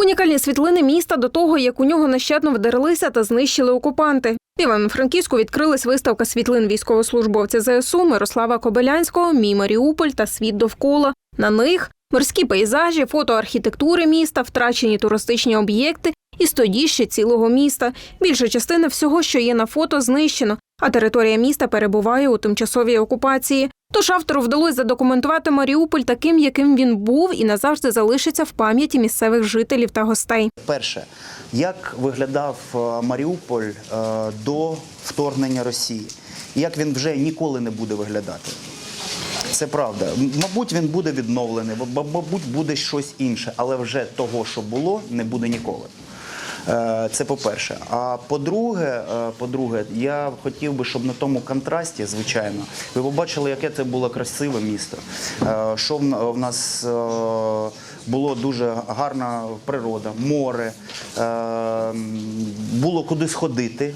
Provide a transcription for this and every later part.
Унікальні світлини міста до того, як у нього нещадно вдарилися та знищили окупанти. В Івано-Франківську відкрилась виставка світлин військовослужбовця ЗСУ Мирослава Кобилянського, Мій Маріуполь та світ довкола. На них морські пейзажі, фото архітектури міста, втрачені туристичні об'єкти і стодіще цілого міста. Більша частина всього, що є на фото, знищено, а територія міста перебуває у тимчасовій окупації. Тож автору вдалося задокументувати Маріуполь таким, яким він був, і назавжди залишиться в пам'яті місцевих жителів та гостей. Перше, як виглядав е, Маріуполь е, до вторгнення Росії, як він вже ніколи не буде виглядати. Це правда. Мабуть, він буде відновлений, мабуть, буде щось інше, але вже того, що було, не буде ніколи. Е, Це по-перше. А по-друге, е, по-друге, я хотів би, щоб на тому контрасті, звичайно, ви побачили, яке це було красиве місто. Е, Що в нас було дуже гарна природа, море, було куди сходити.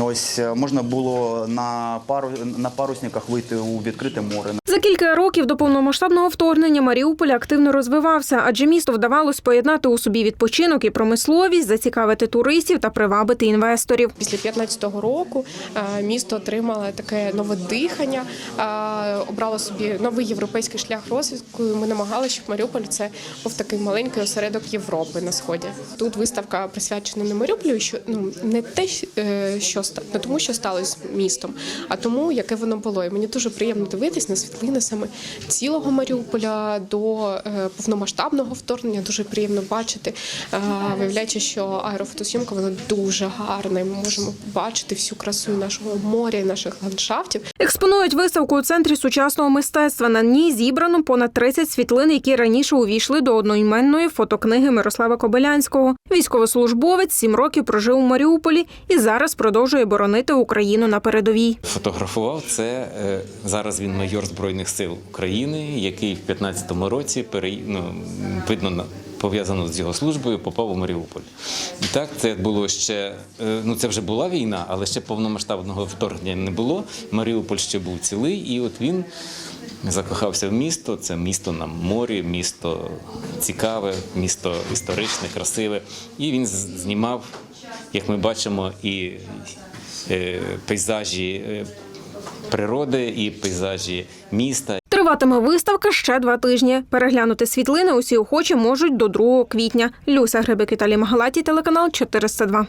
Ось е, можна було на пару на парусниках вийти у відкрите море. За кілька років до повномасштабного вторгнення Маріуполь активно розвивався, адже місто вдавалось поєднати у собі відпочинок і промисловість, зацікавити туристів та привабити інвесторів. Після 2015 року е, місто отримало таке нове дихання, е, обрало собі новий європейський шлях розвитку. і Ми намагалися, щоб Маріуполь це був такий маленький осередок Європи на сході. Тут виставка присвячена не Маріуполю, що ну не те, е, що не тому, що сталося містом, а тому, яке воно було. І мені дуже приємно дивитись на світлини саме цілого Маріуполя до е, повномасштабного вторгнення. Дуже приємно бачити, е, виявляючи, що аерофотосйомка вона дуже гарна. і Ми можемо бачити всю красу нашого моря, і наших ландшафтів. Експонують виставку у центрі сучасного мистецтва. На ній зібрано понад 30 світлин, які раніше увійшли до одноіменної фотокниги Мирослава Кобилянського. Військовослужбовець сім років прожив у Маріуполі і зараз продовжує боронити Україну на передовій. Фотографував це е, зараз. Він майор збройних сил України, який в 15-му році пере... ну, видно на- пов'язано з його службою, попав у Маріуполь. І так це було ще. е, Ну це вже була війна, але ще повномасштабного вторгнення не було. Маріуполь ще був цілий, і от він. Закохався в місто. Це місто на морі, місто цікаве, місто історичне, красиве. І він знімав, як ми бачимо, і е, пейзажі е, природи, і пейзажі міста. Триватиме виставка ще два тижні. Переглянути світлини усі охочі можуть до 2 квітня. Люся Гребик, Віталій Магалаті, телеканал 402.